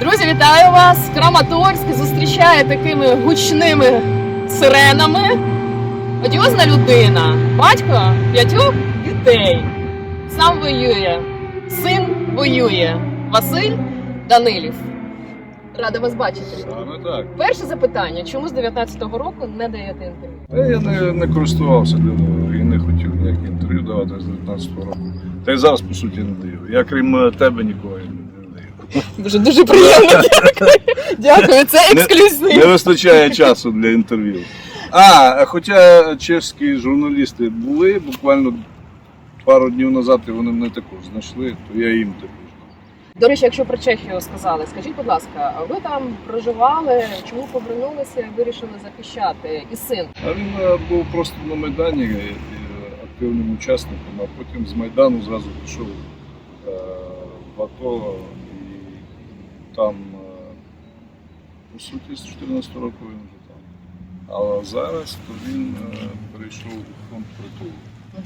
Друзі, вітаю вас! Краматорськ зустрічає такими гучними сиренами. Одіозна людина, батько п'ятьох дітей. Сам воює, син воює. Василь Данилів. Рада вас бачити. Саме так. Перше запитання: чому з 19-го року не даєте інтерв'ю? Та я не, не користувався і не хотів ніякі інтерв'ю давати з 19-го року. Та й зараз, по суті, не даю. Я крім е, тебе нікого. Дуже дуже приємно. Дякую. Дякую. Це ексклюзив. Не вистачає часу для інтерв'ю. А, хоча чеські журналісти були буквально пару днів назад, і вони мене також знайшли, то я їм також. До речі, якщо про Чехію сказали, скажіть, будь ласка, ви там проживали? Чому повернулися і вирішили захищати? І син А він е, був просто на Майдані е, активним учасником, а потім з Майдану зразу пішов е, в АТО там, е, по суті, з 14 року він вже там. А зараз то він е, перейшов у фонд притулу.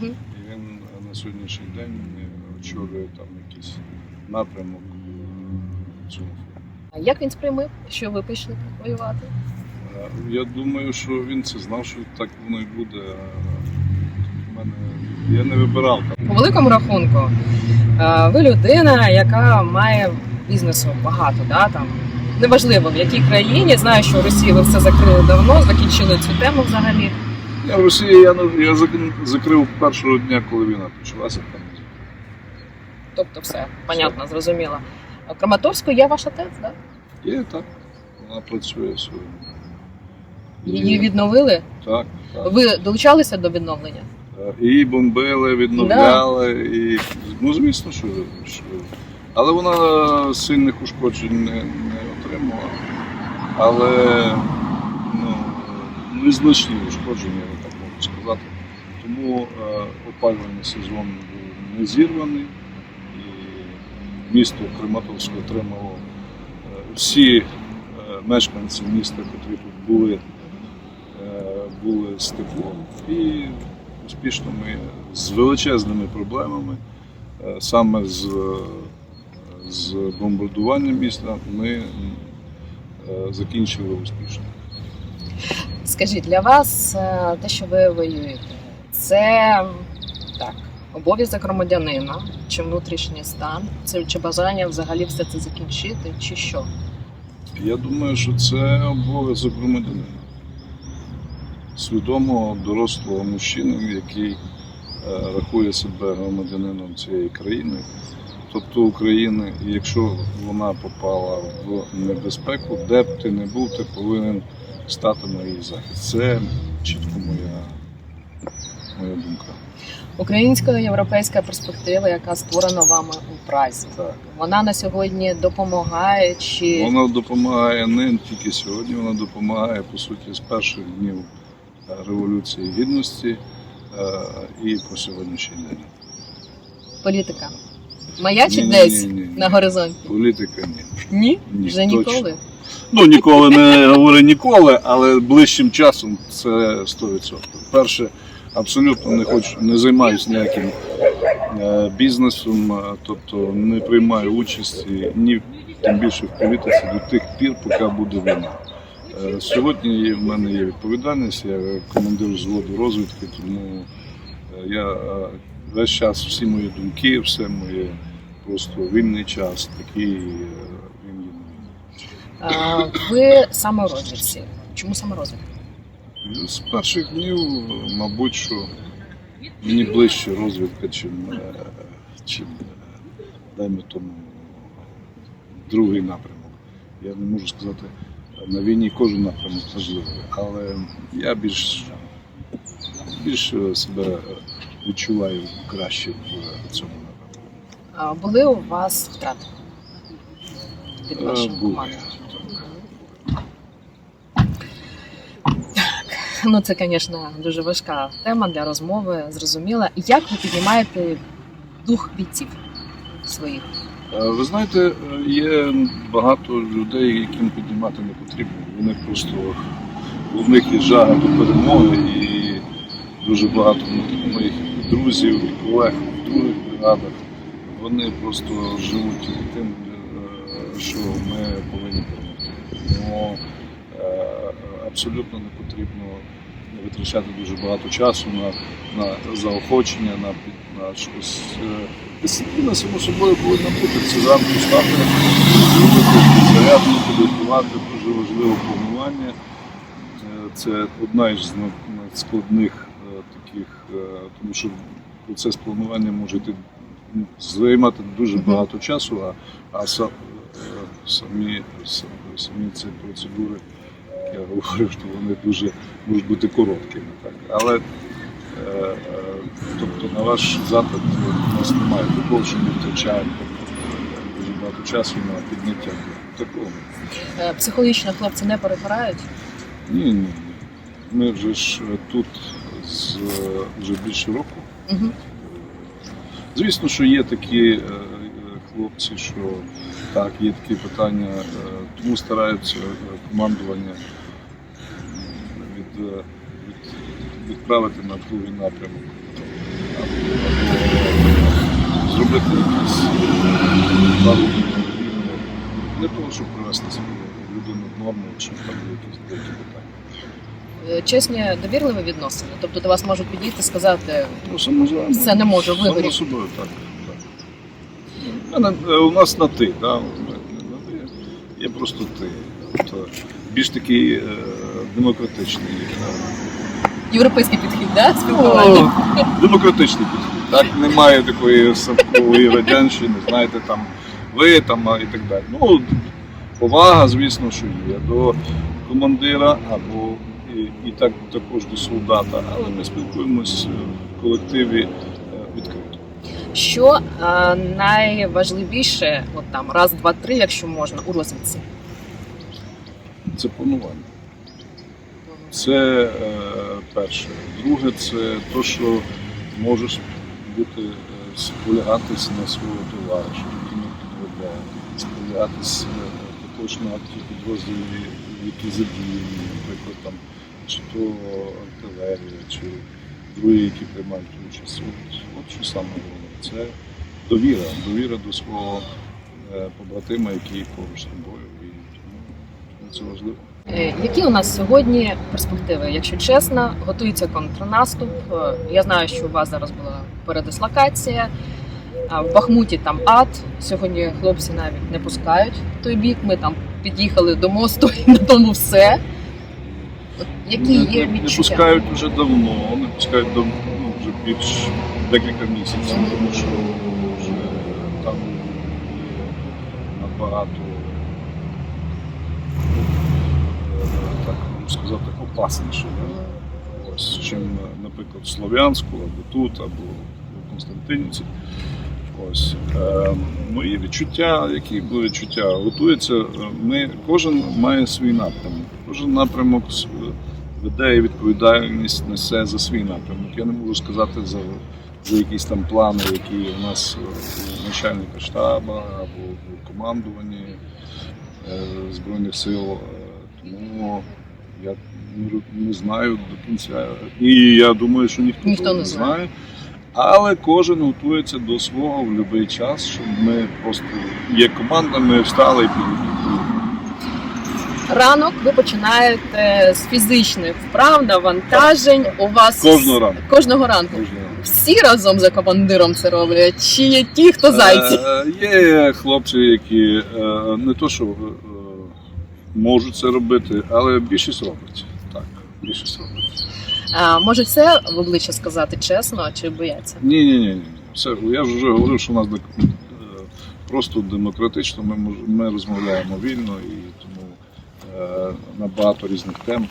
Мгм. І він е, на сьогоднішній день е, очолює там якийсь напрямок у цьому фонді. А як він сприймив, що ви пішли воювати? Е, Я думаю, що він це знав, що так воно і буде. Е, Мене я не вибирав. По великому рахунку, е, ви людина, яка має бізнесу багато, да, там. Неважливо в якій країні, знаю, що в Росії ви все закрили давно, закінчили цю тему взагалі. Я в Росії я, я закрив першого дня, коли війна почалася. Там Тобто все, понятно, зрозуміло. А Краматорську є ваш отець, да? є так. Вона працює сьогодні. Її відновили? Так, так. Ви долучалися до відновлення? Е, І бомбили, відновляли, і ну звісно, що, що. Але вона сильних ушкоджень не, не отримала. Але ну, незначні ушкодження, я так можу сказати. Тому е, опалювальний сезон був не зірваний, і місто Крематорськ отримало е, всі е, мешканці міста, які тут були, були з теплом. І успішно ми з величезними проблемами, саме з, з бомбардуванням міста, ми е, закінчили успішно. Скажіть, для вас е, те, що ви воюєте, це так, обов'язок громадянина, чи внутрішній стан, це чи бажання взагалі все це закінчити, чи що? Я думаю, що це обов'язок громадянина. Свідомого дорослого мужчини, який е, рахує себе громадянином цієї країни, тобто України, і якщо вона попала в небезпеку, де б ти не був, ти повинен стати на її захист. Це чітко моя, моя думка. Українсько-європейська перспектива, яка створена вами у Празі, Так. вона на сьогодні допомагає чи Вона допомагає не тільки сьогодні, вона допомагає по суті з перших днів е, Революції Гідності е, і по сьогоднішній день. політика? Маячить Ні-ні-ні-ні. десь на горизонті? Політика ні. Ні? Ні, Вже точно. ніколи? Ну ніколи не говори ніколи, але ближчим часом це 100%. Перше, абсолютно не хочу, не займаюся ніяким е, бізнесом, е, тобто не приймаю участі ні тим більше в політиці до тих пір, поки буде війна. Е, Сьогодні в мене є відповідальність, я командир взводу розвідки, тому е, я е, весь час всі мої думки, все моє просто вільний час, такий е, він є. А, ви саморозвідці. Чому саморозвідка? З перших днів, мабуть, що мені ближче розвідка, чим, е, чим е, даймо тому другий напрямок. Я не можу сказати, на війні кожен напрямок важливий, але я більш, більш себе відчуваю краще в цьому напрямку. А, були у вас втрати від Е, вашої були. команди? Ну, це, звісно, дуже важка тема для розмови, зрозуміла. Як ви піднімаєте дух бійців своїх? Е, Ви знаєте, є багато людей, яким піднімати не потрібно. Вони просто у них є жага до перемоги, і дуже багато моїх друзів і колег в других бригадах. Вони просто живуть тим, е, що ми повинні перемогти. Тому е, абсолютно не потрібно витрачати дуже багато часу на, на заохочення, на, на щось. е, Дисципліна, само собою, повинна бути. Це зранку встати, зробити зарядку, підготувати, дуже важливе планування. Це одна із складних таких, е, тому що процес планування може йти, займати дуже багато часу, а, а е, самі, самі ці процедури, як я говорю, що вони дуже можуть бути короткими. Так? Але е, тобто на ваш запит у нас немає такого, що ми втрачаємо дуже багато часу на підняття. Такого. Психологічно хлопці не перегорають. Ні, ні. Ми вже ж тут з е, вже більше року. Угу. Звісно, що є такі е, хлопці, що так, є такі питання, е, тому стараються командування від, від, відправити на другий напрямок. Або зробити якісь для того, щоб привести людину в норму, щоб там є якісь деякі питання. Е, Чесні, довірливі відносини. Тобто до вас можуть підійти сказати, Ну, само це не можу Само собою, так. так. У, мене, е, у нас на ти, да? на ви, є просто ти. Тобто більш такий е, демократичний. е, Європейський підхід, да? спілкування? ну, демократичний підхід. Так, немає такої совкової радянщини, знаєте, там ви там а, і так далі. Ну, повага, звісно, що є до командира або і, і так також до солдата, але ми спілкуємось е, в колективі е, відкрито. Що е, найважливіше, от там раз, два, три, якщо можна, у розвідці? Це планування. Це е, перше. Друге, це те, що можеш бути спolягатися на свого товариша, який не підробляє, спolягатися е, також на ті підрозділи, які задіяні, наприклад, там, чи то артилерія, чи другі, які приймають участь. От, от що саме головне. Це довіра, довіра до свого е, побратима, який поруч з тобою. І тому, це важливо. Е, Які у нас сьогодні перспективи? Якщо чесно, готується контрнаступ. Е, Я знаю, що у вас зараз була передислокація. В Бахмуті там ад. Сьогодні хлопці навіть не пускають в той бік. Ми там під'їхали до мосту і на тому все. От Які не, є не, не пускають вже давно, не пускають давно, ну, вже більш декілька місяців, тому що вже там є набагато е, так сказати, опасніше. Да? Ось, чим, наприклад, в Слов'янську, або тут, або в Константинівці. Ось е, мої відчуття, які були відчуття, готується. е, Ми кожен має свій напрямок. Кожен напрямок веде і відповідальність несе за свій напрямок. Я не можу сказати за, за якісь там плани, які у нас е, у начальника штабу або в командуванні е, Збройних сил. Е, Тому я не, знаю до кінця. І я думаю, що ніхто, Ніхто не знає. Але кожен готується до свого в будь-який час, щоб ми просто є команда, ми встали і підійшли. Ранок ви починаєте з фізичних вправ, навантажень. У вас Кожного ранку. кожного ранку. Кожного ранку. Всі разом за командиром це роблять? Чи є ті, хто зайці? Е, Є хлопці, які е, не то, що е, можуть це робити, але більшість робить. Так, більшість робить. А, може, це в обличчя сказати чесно, чи бояться? Ні, ні, ні, ні. Все, я ж вже говорив, що у нас дек- е, просто демократично, ми, мож- ми розмовляємо вільно і тому е, на багато різних тем.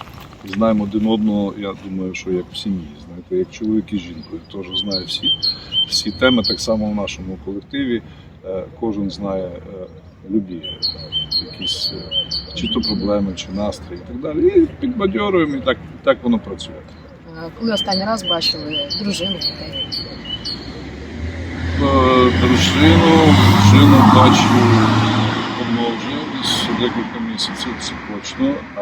Знаємо один одного, я думаю, що як в сім'ї, знаєте, як чоловік і жінка, теж знаю всі, всі теми, так само в нашому колективі. Е, кожен знає е, любі е, якісь е, чи то проблеми, чи настрій і так далі. І підбадьоруємо, і так, так воно працює. Коли останній раз бачили дружину дітей? Е, Дружину, дружину бачу давно вже десь декілька місяців, це точно. А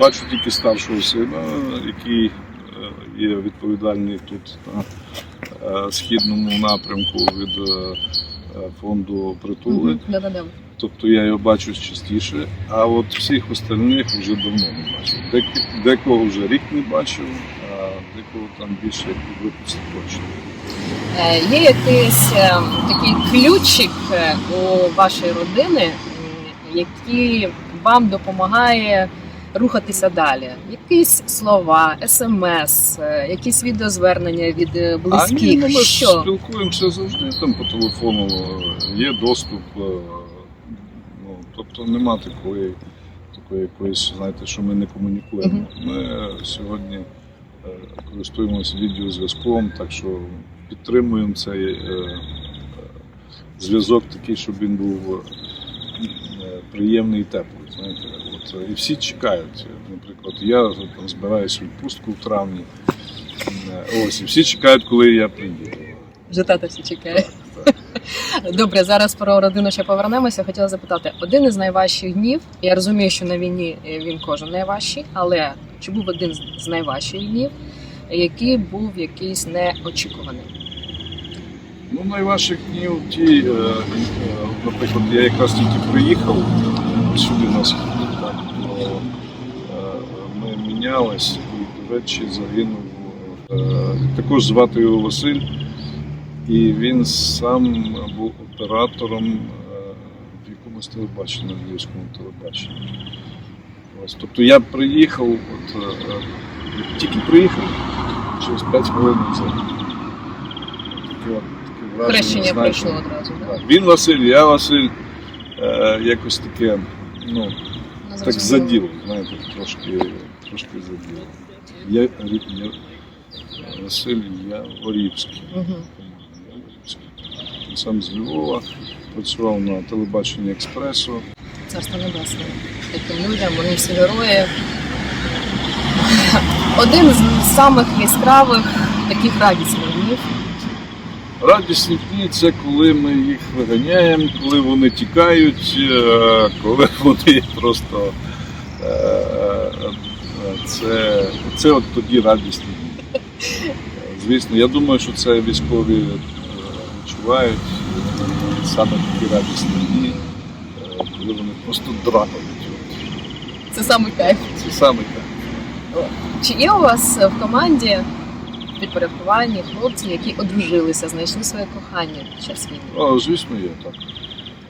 бачу тільки старшого сина, який е, є відповідальний тут на е, східному напрямку від фонду притули. Тобто я його бачу частіше, а от всіх остальних вже давно не бачив. Дек- Декого вже рік не бачив, а декого там більше як випуск точно. Е, Є якийсь е, такий ключик е, у вашої родини, який вам допомагає рухатися далі? Якісь слова, смс, якісь відеозвернення від е, А близьких? ні, ну, ми Що? спілкуємося завжди там по телефону, є доступ. Тобто нема такої, такої якоїсь, знаєте, що ми не комунікуємо. Ми е, сьогодні е, користуємося відеозв'язком, так що підтримуємо цей е, зв'язок такий, щоб він був приємний і теплий. Знаєте. От, і всі чекають. Наприклад, я там збираюся в відпустку в травні. Ось, і всі чекають, коли я приїду. Вже тата всі чекає. Добре, зараз про родину ще повернемося. Хотіла запитати, один із найважчих днів. Я розумію, що на війні е, він кожен найважчий, але чи був один з- найважчих днів, який був якийсь неочікуваний? Ну, найважчих днів ті, е, е, наприклад, я якраз тільки приїхав сюди на схід, так, ми мінялись, і, до речі, загинув. Також звати його Василь, і він сам був оператором е, в якомусь телебаченні, на львівському телебаченні. Ось, тобто я приїхав, от, е, е, тільки приїхав, через 5 хвилин це. Таке, таке враження, Хрещення пройшло одразу. Да? Він Василь, я Василь. Е, якось таке, ну, так заділо, знаєте, трошки, трошки заділо. Я, я, Василь Яворівський. Мгм. Яворівський. Сам з Львова, працював на телебаченні Експресу. Царство небесне. Таким людям, вони всі герої. Один з самих яскравих таких радісних днів. Радісні дні це коли ми їх виганяємо, коли вони тікають, е, коли вони просто. е, е, Це, це от тоді радісні дні. Звісно, я думаю, що це військові відчувають е, саме такі радісні дні, е, коли вони просто драпають. Це саме кайф. Це саме так. Чи є у вас в команді в підпорядкуванні хлопці, які одружилися, знайшли своє кохання під час війни? О, звісно, є так.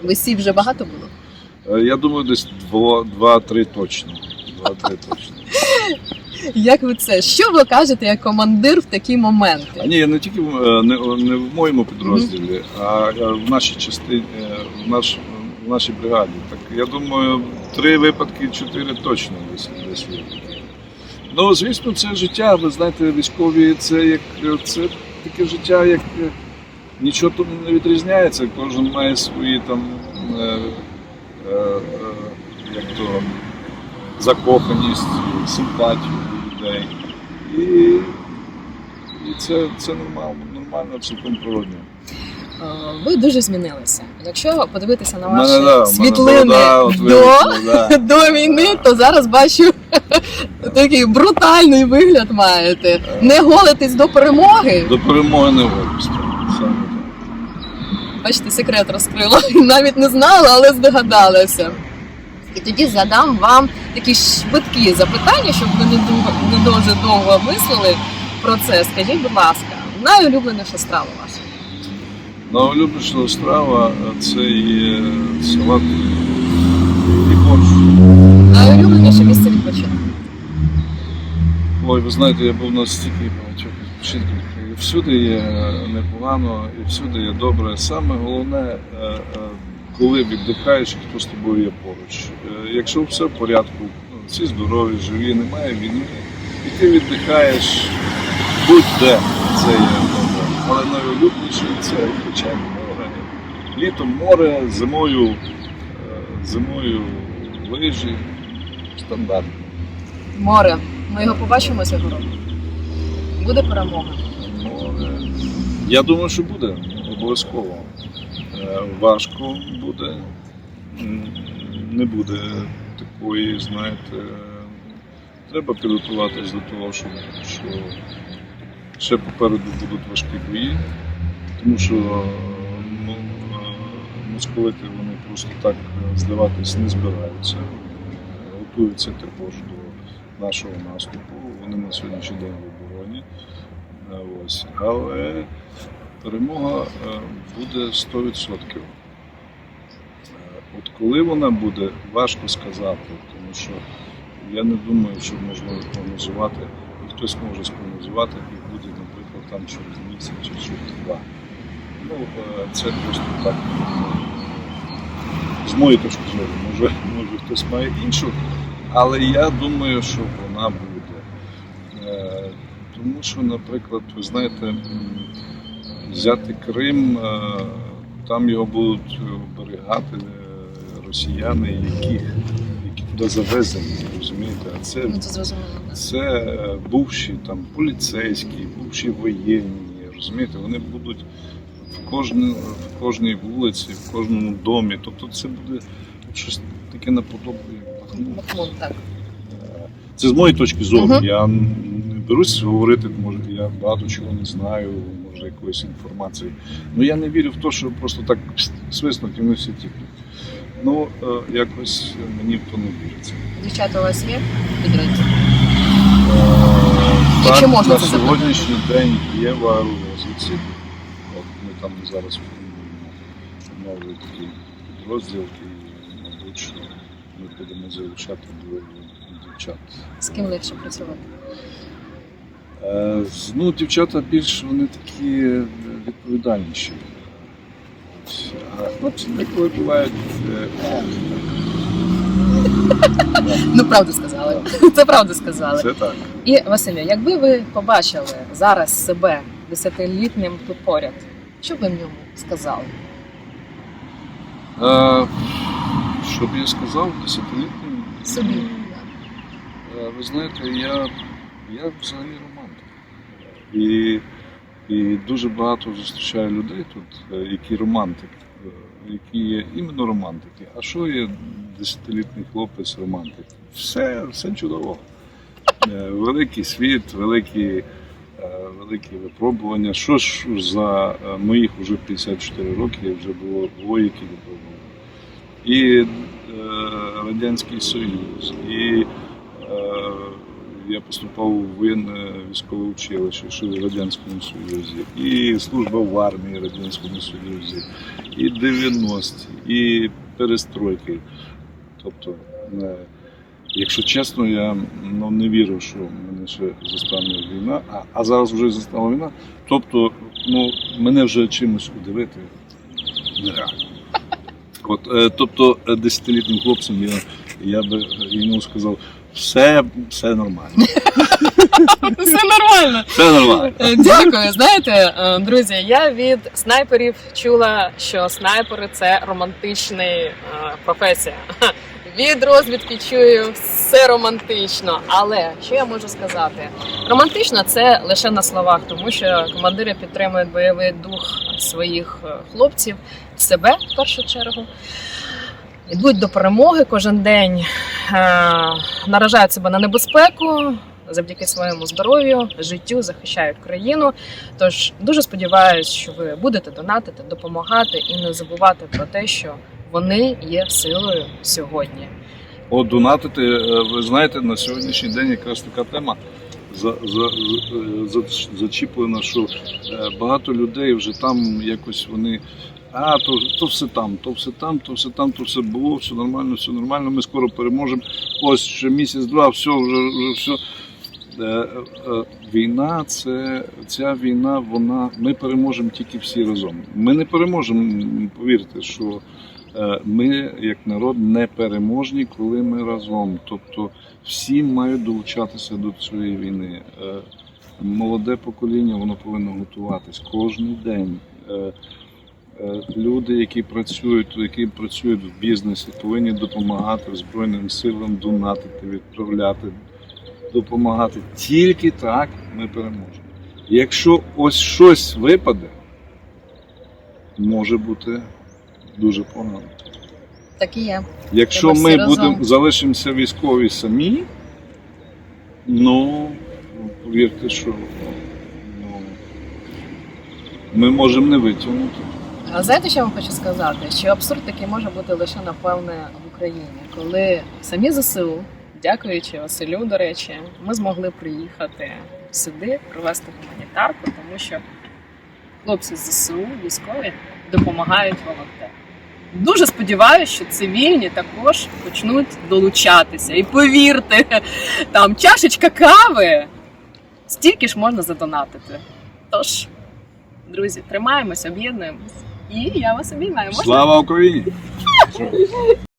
Весів вже багато було? Е, Я думаю, десь два-три точно. Два-три точно. Як ви це? Що ви кажете як командир в такі моменти? А ні, не тільки в- е, не, не в моєму підрозділі, а е, в нашій частині, е, в, наш, в нашій бригаді. Так я думаю, три випадки, чотири точно десь десь є. Ну, звісно, це життя. Ви знаєте, військові це як це таке життя, як е, нічого тут не відрізняється. Кожен має свої там е, е, е, як то закоханість, симпатію. І і це, це нормально, нормально, цілком природно. Е, Ви дуже змінилися. Якщо подивитися на В мене, ваші да, в мене світлини борода, от до, да. до війни, то зараз бачу такий брутальний вигляд маєте. Не голитесь до перемоги. До перемоги не випусти. Бачите, секрет розкрила. Навіть не знала, але здогадалася. І тоді задам вам такі швидкі запитання, щоб ви не дуже, не дуже довго мислили про це. Скажіть, будь ласка, найулюбленіша страва ваша? Найулюбленіша страва е, це є салат і борщ. Найулюбленіше місце відпочинку. Ой, ви знаєте, я був на стільки багатьох відпочинках. І Всюди є непогано, і всюди є добре. Саме головне, е, е, коли віддихаєш, хто з тобою є поруч. Е, Якщо все в порядку, ну, всі здорові, живі, немає війни, і ти віддихаєш будь-де, це є добре. Але найулюбленіше це звичайно море. Літом море, зимою, е, зимою лижі, стандарт. Море. Ми його побачимо цього року. Буде перемога. Ну, е, Я думаю, що буде обов'язково. Важко буде. Не буде такої, знаєте, треба підготуватись до того, що, що ще попереду будуть важкі бої, тому що е, ну, е, московити вони просто так е, здаватись не збираються. Готуються також до нашого наступу. Вони на сьогоднішній день в обороні. Ось. Але перемога е, буде 100%. Е, От коли вона буде, важко сказати, тому що я не думаю, що можна прогнозувати, і хтось може спрогнозувати, і буде, наприклад, там через місяць чи через два. Ну, е, це просто так. З моєї точки зору, може, може хтось має іншу, але я думаю, що вона буде. Тому що, наприклад, ви знаєте, взяти Крим, е, там його будуть оберігати е, росіяни, яких, які туди завезені, розумієте? А це Ну, це е, бувші там поліцейські, бувші воєнні, розумієте, вони будуть в кожній, в кожній вулиці, в кожному домі. Тобто це буде щось таке наподобне, Бахмут. Бахмут, так. Це з моєї точки зору. Мгм. Я не берусь говорити, може я багато чого не знаю, може якоїсь інформації. Ну я не вірю в те, що просто так свиснуть і вони всі тікнуть. Ну, е, якось мені в то не віриться. Дівчата у вас є підрозділ? Е, так, можна на це сьогоднішній день є в аеророзвідці. От ми там зараз формуємо новий такий підрозділ, і, мабуть, що ми будемо залучати до дівчат. З ким легше працювати? Е, Ну, дівчата більш вони такі відповідальніші. А хлопці деколи бувають. е, Ну, правду сказали. Це правду сказали. Це так. І Василю, якби ви побачили зараз себе десятилітнім тут поряд, що б ви йому сказали? Е, Що б я сказав, десятилітнім? Собі. Е, Ви знаєте, я, я взагалі. І, і дуже багато зустрічаю людей тут, е, які романтики, е, які є іменно романтики. А що є десятилітній хлопець романтик? Все, все чудово. Е, Великий світ, великі, великі випробування. Що ж за моїх вже 54 роки вже було воїки випробування. І е, Радянський Союз, і Я поступав у воєнне військове училище, що в Радянському Союзі, і служба в армії Радянському Союзі, і 90-ті, і перестройки. Тобто, е, якщо чесно, я ну, не вірю, що мене ще застане війна, а, а зараз вже застала війна. Тобто, ну, мене вже чимось удивити нереально. От, е, тобто, е, десятилітнім хлопцем я, я би йому сказав, все, все нормально. Все нормально. Все нормально. Дякую. Знаєте, е, друзі, я від снайперів чула, що снайпери це романтична е, професія. Від розвідки чую все романтично. Але що я можу сказати? Романтично це лише на словах, тому що командири підтримують бойовий дух своїх е, хлопців, себе в першу чергу. Йдуть до перемоги кожен день, е, наражають себе на небезпеку завдяки своєму здоров'ю, життю, захищають країну. Тож дуже сподіваюся, що ви будете донатити, допомагати і не забувати про те, що вони є силою сьогодні. От донатити, е, ви знаєте, на сьогоднішній день якраз така тема за, за, за, зачіплена, що е, багато людей вже там якось вони. А, то, то все там, то все там, то все там, то все було, все нормально, все нормально, ми скоро переможемо. Ось ще місяць-два, все, вже, вже все. Е, е, Війна, це ця війна, вона ми переможемо тільки всі разом. Ми не переможемо, повірте, що е, ми як народ не переможні, коли ми разом. Тобто всі мають долучатися до цієї війни. Молоде покоління воно повинно готуватись кожен день. Е, Люди, які працюють, які працюють в бізнесі, повинні допомагати Збройним силам, донатити, відправляти, допомагати. Тільки так ми переможемо. Якщо ось щось випаде, може бути дуже погано. Так і є. Якщо Треба ми всі разом. будемо залишимося військові самі, ну повірте, що ну, ми можемо не витягнути. А знаєте, що я вам хочу сказати? Що абсурд такий може бути лише напевне в Україні, коли самі ЗСУ, дякуючи Василю, до речі, ми змогли приїхати сюди, провести гуманітарку, тому що хлопці з ЗСУ, військові, допомагають волонтерам. Дуже сподіваюся, що цивільні також почнуть долучатися. І повірте, там чашечка кави стільки ж можна задонатити. Тож, друзі, тримаємось, об'єднуємось. І я вас обіймаю. Можна? Слава Україні!